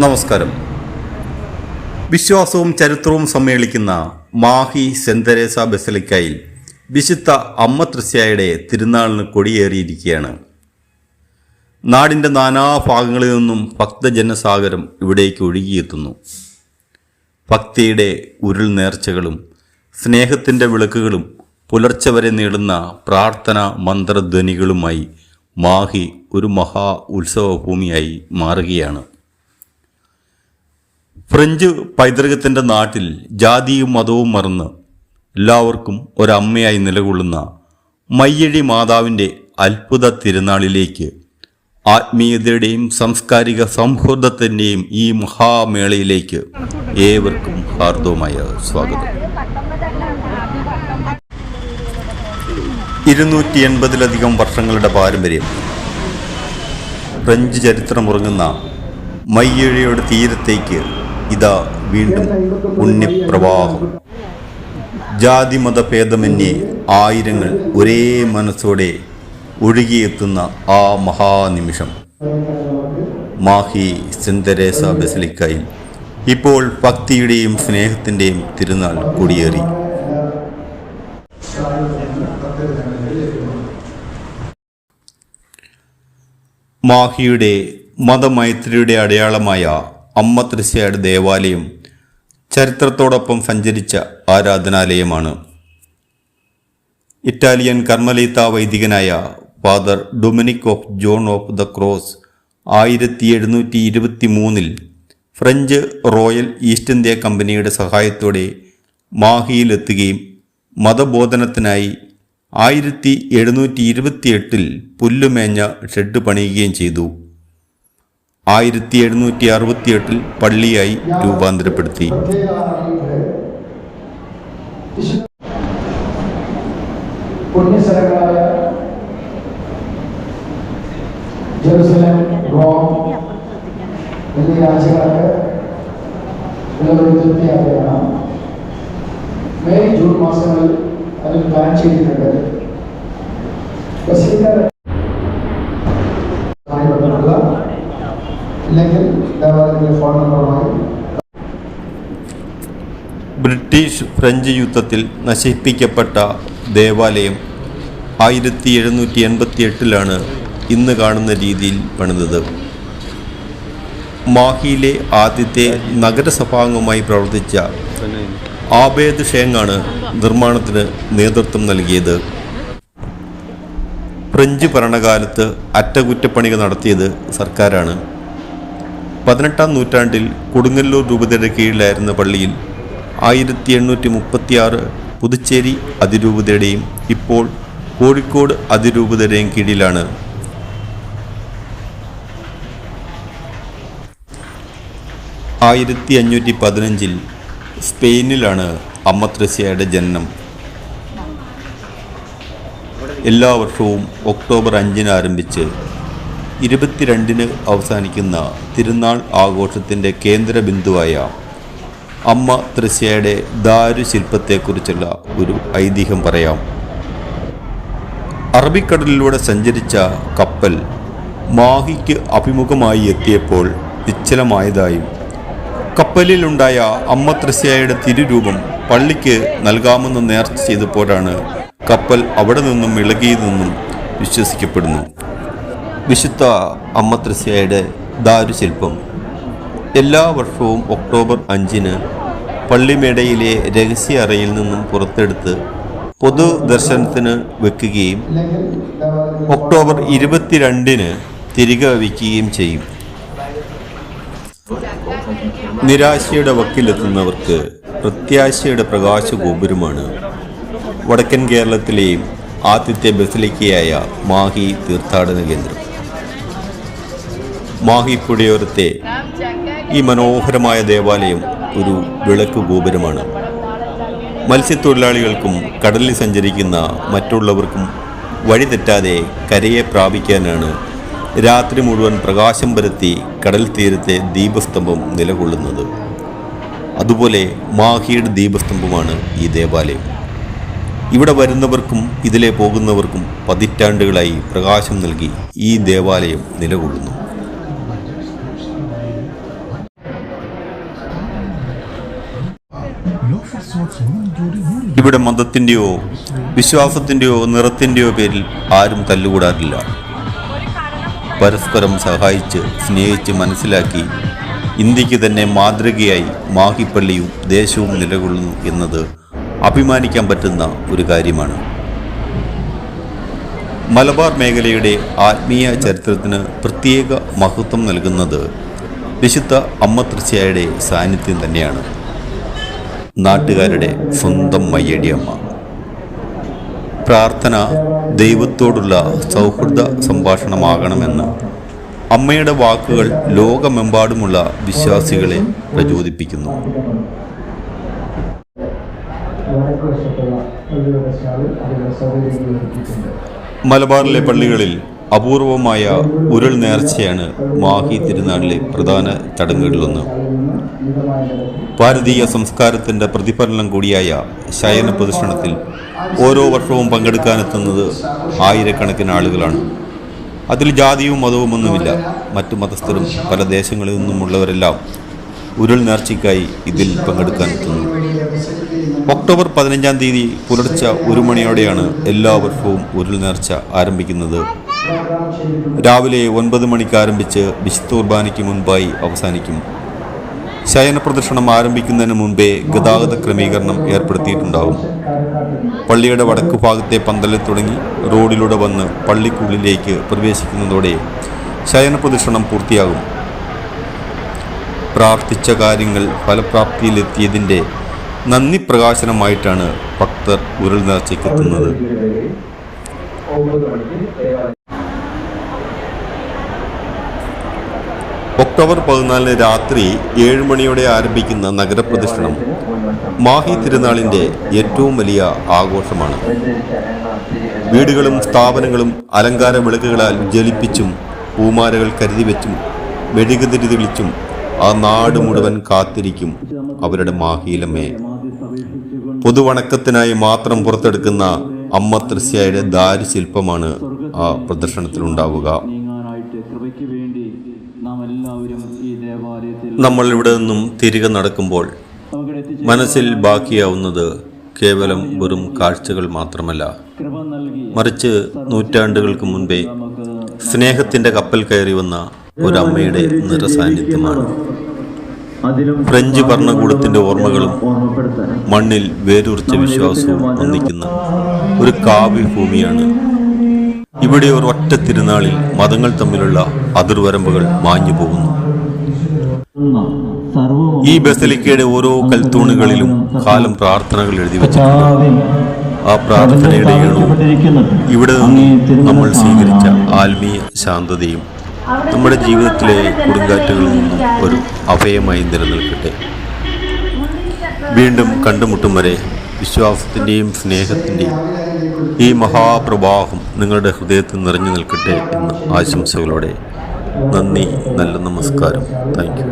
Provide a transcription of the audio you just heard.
നമസ്കാരം. വിശ്വാസവും ചരിത്രവും സമ്മേളിക്കുന്ന മാഹി സെന്റ് തെരേസ ബസലിക്കയിൽ വിശുദ്ധ അമ്മ തൃസ്യായുടെ തിരുനാളിന് കൊടിയേറിയിരിക്കുകയാണ്. നാടിന്റെ നാനാഭാഗങ്ങളിൽ നിന്നും ഭക്തജനസാഗരം ഇവിടേക്ക് ഒഴുകിയെത്തുന്നു. ഭക്തിയുടെ ഉരുൾ നേർച്ചകളും സ്നേഹത്തിന്റെ വിളക്കുകളും പുലർച്ചെ വരെ നീളുന്ന പ്രാർത്ഥന മന്ത്രധ്വനികളുമായി മാഹി ഒരു മഹാ ഉത്സവഭൂമിയായി മാറുകയാണ്. ഫ്രഞ്ച് പൈതൃകത്തിന്റെ നാട്ടിൽ ജാതിയും മതവും മറന്ന് എല്ലാവർക്കും ഒരമ്മയായി നിലകൊള്ളുന്ന മയ്യഴി മാതാവിന്റെ അത്ഭുത തിരുനാളിലേക്ക് ആത്മീയതയുടെയും സാംസ്കാരിക സൗഹൃദത്തിന്റെയും ഈ മഹാമേളയിലേക്ക് ഏവർക്കും ഹാർദവുമായ സ്വാഗതം. ഇരുന്നൂറ്റി എൺപതിലധികം വർഷങ്ങളുടെ പാരമ്പര്യം. ഫ്രഞ്ച് ചരിത്രമുറങ്ങുന്ന മയ്യഴയുടെ തീരത്തേക്ക് ഇതാ വീണ്ടും പുണ്യപ്രവാഹം. ജാതിമത ഭേദമന്യേ ആയിരങ്ങൾ ഒരേ മനസ്സോടെ ഒഴുകിയെത്തുന്ന ആ മഹാനിമിഷം. മാഹി സെന്തരേസ ബസലിക്കയിൽ ഇപ്പോൾ ഭക്തിയുടെയും സ്നേഹത്തിന്റെയും തിരുനാൾ കൊടിയേറി. മാഹിയുടെ മതമൈത്രിയുടെ അടയാളമായ അമ്മ തൃശ്ശയുടെ ദേവാലയം ചരിത്രത്തോടൊപ്പം സഞ്ചരിച്ച ആരാധനാലയമാണ്. ഇറ്റാലിയൻ കർമ്മലീത്ത വൈദികനായ father Dominic of John of the cross ആയിരത്തി എഴുന്നൂറ്റി ഇരുപത്തി മൂന്നിൽ ഫ്രഞ്ച് റോയൽ ഈസ്റ്റ് ഇന്ത്യ കമ്പനിയുടെ സഹായത്തോടെ മാഹിയിലെത്തുകയും മതബോധനത്തിനായി ആയിരത്തി എഴുന്നൂറ്റി ഇരുപത്തിയെട്ടിൽ പുല്ലുമേഞ്ഞ ഷെഡ് പണിയുകയും ചെയ്തു. ആയിരത്തി എഴുന്നൂറ്റി അറുപത്തിയെട്ടിൽ പള്ളിയായി രൂപാന്തരപ്പെടുത്തി മെയ് ജൂൺ മാസങ്ങളിൽ അതിൽ പ്ലാൻ ചെയ്തിട്ടുണ്ട്. ബ്രിട്ടീഷ് ഫ്രഞ്ച് യുദ്ധത്തിൽ നശിപ്പിക്കപ്പെട്ട ദേവാലയം ആയിരത്തി എഴുന്നൂറ്റി എൺപത്തി എട്ടിലാണ് ഇന്ന് കാണുന്ന രീതിയിൽ പണിതത്. മാഹിയിലെ ആദ്യത്തെ നഗരസഭാംഗമായി പ്രവർത്തിച്ച ആബേദ് ഷേങ്ങാണ് നിർമ്മാണത്തിന് നേതൃത്വം നൽകിയത്. ഫ്രഞ്ച് ഭരണകാലത്ത് അറ്റകുറ്റപ്പണികൾ നടത്തിയത് സർക്കാരാണ്. പതിനെട്ടാം നൂറ്റാണ്ടിൽ കൊടുങ്ങല്ലൂർ രൂപതയുടെ കീഴിലായിരുന്ന പള്ളിയിൽ ആയിരത്തി എണ്ണൂറ്റി മുപ്പത്തിയാറ് പുതുച്ചേരി അതിരൂപതയുടെയും ഇപ്പോൾ കോഴിക്കോട് അതിരൂപതയുടെയും കീഴിലാണ്. ആയിരത്തി അഞ്ഞൂറ്റി പതിനഞ്ചിൽ സ്പെയിനിലാണ് അമ്മ ത്രസ്യയുടെ ജനനം. എല്ലാ വർഷവും ഒക്ടോബർ അഞ്ചിന് ആരംഭിച്ച് ഇരുപത്തിരണ്ടിന് അവസാനിക്കുന്ന തിരുനാൾ ആഘോഷത്തിന്റെ കേന്ദ്ര ബിന്ദുവായ അമ്മ ത്രസ്യയുടെ ദാരുശില്പത്തെക്കുറിച്ചുള്ള ഒരു ഐതിഹ്യം പറയാം. അറബിക്കടലിലൂടെ സഞ്ചരിച്ച കപ്പൽ മാഹിക്ക് അഭിമുഖമായി എത്തിയപ്പോൾ നിശ്ചലമായതായും കപ്പലിലുണ്ടായ അമ്മ ത്രസ്യയുടെ തിരുരൂപം പള്ളിക്ക് നൽകാമെന്ന് നേർച്ച ചെയ്തപ്പോഴാണ് കപ്പൽ അവിടെ നിന്നും ഇളകിയതെന്നും വിശ്വസിക്കപ്പെടുന്നു. വിശുദ്ധ അമ്മ ത്രസ്യയുടെ ദാരുശില്പം എല്ലാ വർഷവും ഒക്ടോബർ അഞ്ചിന് പള്ളിമേടയിലെ രഹസ്യ അറയിൽ നിന്നും പുറത്തെടുത്ത് പൊതു ദർശനത്തിന് വെക്കുകയും ഒക്ടോബർ ഇരുപത്തിരണ്ടിന് തിരികെ വയ്ക്കുകയും ചെയ്യും. നിരാശയുടെ വക്കിലെത്തുന്നവർക്ക് പ്രത്യാശയുടെ പ്രകാശ ഗോപുരമാണ് വടക്കൻ കേരളത്തിലെയും ആദ്യത്തെ ബസിലിക്കയായ മാഹി തീർത്ഥാടന കേന്ദ്രം. മാഹി പുഴയോരത്തെ ഈ മനോഹരമായ ദേവാലയം ഒരു വിളക്ക് ഗോപുരമാണ്. മത്സ്യത്തൊഴിലാളികൾക്കും കടലിൽ സഞ്ചരിക്കുന്ന മറ്റുള്ളവർക്കും വഴി തെറ്റാതെ കരയെ പ്രാപിക്കാനാണ് രാത്രി മുഴുവൻ പ്രകാശം പരത്തി കടൽ തീരത്തെ ദീപസ്തംഭം നിലകൊള്ളുന്നത്. അതുപോലെ മാഹിയുടെ ദീപസ്തംഭമാണ് ഈ ദേവാലയം. ഇവിടെ വരുന്നവർക്കും ഇതിലെ പോകുന്നവർക്കും പതിറ്റാണ്ടുകളായി പ്രകാശം നൽകി ഈ ദേവാലയം നിലകൊള്ളുന്നു. ഇവിടെ മതത്തിന്റെയോ വിശ്വാസത്തിന്റെയോ നിറത്തിന്റെയോ പേരിൽ ആരും തല്ലുകൂടാറില്ല. പരസ്പരം സഹായിച്ച് സ്നേഹിച്ച് മനസ്സിലാക്കി ഇന്ത്യയ്ക്ക് തന്നെ മാതൃകയായി മാഹിപ്പള്ളിയും ദേശവും നിലകൊള്ളുന്നു എന്നത് അഭിമാനിക്കാൻ പറ്റുന്ന ഒരു കാര്യമാണ്. മലബാർ മേഖലയുടെ ആത്മീയ ചരിത്രത്തിന് പ്രത്യേക മഹത്വം നൽകുന്നത് വിശുദ്ധ അമ്മ തൃശ്ശയുടെ സാന്നിധ്യം തന്നെയാണ്. നാട്ടുകാരുടെ സ്വന്തം മയ്യടിയമ്മ പ്രാർത്ഥന ദൈവത്തോടുള്ള സൗഹൃദ സംഭാഷണമാകണമെന്ന് അമ്മയുടെ വാക്കുകൾ ലോകമെമ്പാടുമുള്ള വിശ്വാസികളെ പ്രചോദിപ്പിക്കുന്നു. മലബാറിലെ പള്ളികളിൽ അപൂർവമായ ഉരുൾ നേർച്ചയാണ് മാഹി തിരുനാളിലെ പ്രധാന ചടങ്ങുകളിലൊന്ന്. ഭാരതീയ സംസ്കാരത്തിന്റെ പ്രതിഫലനം കൂടിയായ ശയന പ്രദർശനത്തിൽ ഓരോ വർഷവും പങ്കെടുക്കാനെത്തുന്നത് ആയിരക്കണക്കിന് ആളുകളാണ്. അതിൽ ജാതിയും മതവും ഒന്നുമില്ല. മറ്റു മതസ്ഥരും പല ദേശങ്ങളിൽ നിന്നുമുള്ളവരെല്ലാം ഉരുൾ നേർച്ചയ്ക്കായി ഇതിൽ പങ്കെടുക്കാനെത്തുന്നു. ഒക്ടോബർ പതിനഞ്ചാം തീയതി പുലർച്ചെ ഒരു മണിയോടെയാണ് എല്ലാ വർഷവും ഉരുൾ നേർച്ച ആരംഭിക്കുന്നത്. രാവിലെ ഒൻപത് മണിക്ക് ആരംഭിച്ച് വിശുദ്ധ കുർബാനയ്ക്ക് മുൻപായി അവസാനിക്കും. ശയന പ്രദർശനം ആരംഭിക്കുന്നതിന് മുൻപേ ഗതാഗത ക്രമീകരണം ഏർപ്പെടുത്തിയിട്ടുണ്ടാവും കാരക്കാട്ടിൽ പള്ളിയുടെ വടക്കു ഭാഗത്തെ പന്തലിൽ തുടങ്ങി റോഡിലൂടെ വന്ന് പള്ളിക്കുള്ളിലേക്ക് പ്രവേശിക്കുന്നതോടെ ശയന പ്രദർശനം പൂർത്തിയാകും. പ്രാർത്ഥിച്ച കാര്യങ്ങൾ ഫലപ്രാപ്തിയിലെത്തിയതിന്റെ നന്ദി പ്രകാശനമായിട്ടാണ് ഭക്തർ ഉരുൾ നേർച്ചയ്ക്കെത്തുന്നത് ഒക്ടോബർ പതിനാലിന് രാത്രി ഏഴ് മണിയോടെ ആരംഭിക്കുന്ന നഗരപ്രദക്ഷിണം മാഹി തിരുനാളിന്റെ ഏറ്റവും വലിയ ആഘോഷമാണ്. വീടുകളും സ്ഥാപനങ്ങളും അലങ്കാര വിളക്കുകളാൽ ജ്വലിപ്പിച്ചും പൂമാലകൾ കരുതി വെച്ചും മെഴുകുതിരി തെളിച്ചും ആ നാട് മുഴുവൻ കാത്തിരിക്കും അവരുടെ മാഹിയിലമ്മയെ പൊതുവണക്കത്തിനായി മാത്രം പുറത്തെടുക്കുന്ന അമ്മ തൃശ്യയുടെ ദാരുശില്പമാണ് ആ പ്രദർശനത്തിലുണ്ടാവുക. നമ്മൾ ഇവിടെ നിന്നും തിരികെ നടക്കുമ്പോൾ മനസ്സിൽ ബാക്കിയാവുന്നത് കേവലം വെറും കാഴ്ചകൾ മാത്രമല്ല. മറിച്ച് നൂറ്റാണ്ടുകൾക്ക് മുൻപേ സ്നേഹത്തിന്റെ കപ്പൽ കയറി വന്ന ഒരമ്മയുടെ നിറസാന്നിധ്യമാണ്. ഫ്രഞ്ച് ഭരണകൂടത്തിന്റെ ഓർമ്മകളും മണ്ണിൽ വേരൂർച്ച വിശ്വാസവും ഒന്നിക്കുന്ന ഒരു കാവ്യഭൂമിയാണ്. ഇവിടെ ഒരു ഒറ്റ തിരുനാളിൽ മതങ്ങൾ തമ്മിലുള്ള അതിർവരമ്പുകൾ മാഞ്ഞു പോകുന്നു. ഈ ബസലിക്കയുടെ ഓരോ കൽത്തൂണുകളിലും കാലം പ്രാർത്ഥനകൾ എഴുതി വെച്ചിട്ടുണ്ട്. ആ പ്രാർത്ഥനയുടെ ഇവിടെ നിന്നും നമ്മൾ സ്വീകരിച്ച ആത്മീയ ശാന്തതയും നമ്മുടെ ജീവിതത്തിലെ കൊടുങ്കാറ്റുകളിൽ നിന്നും ഒരു അഭയമായി നിലനിൽക്കട്ടെ. വീണ്ടും കണ്ടുമുട്ടും വരെ വിശ്വാസത്തിന്റെയും സ്നേഹത്തിന്റെയും ഈ മഹാപ്രവാഹം നിങ്ങളുടെ ഹൃദയത്തിൽ നിറഞ്ഞു നിൽക്കട്ടെ എന്ന ആശംസകളോടെ. നന്ദി നല്ല നമസ്കാരം. താങ്ക്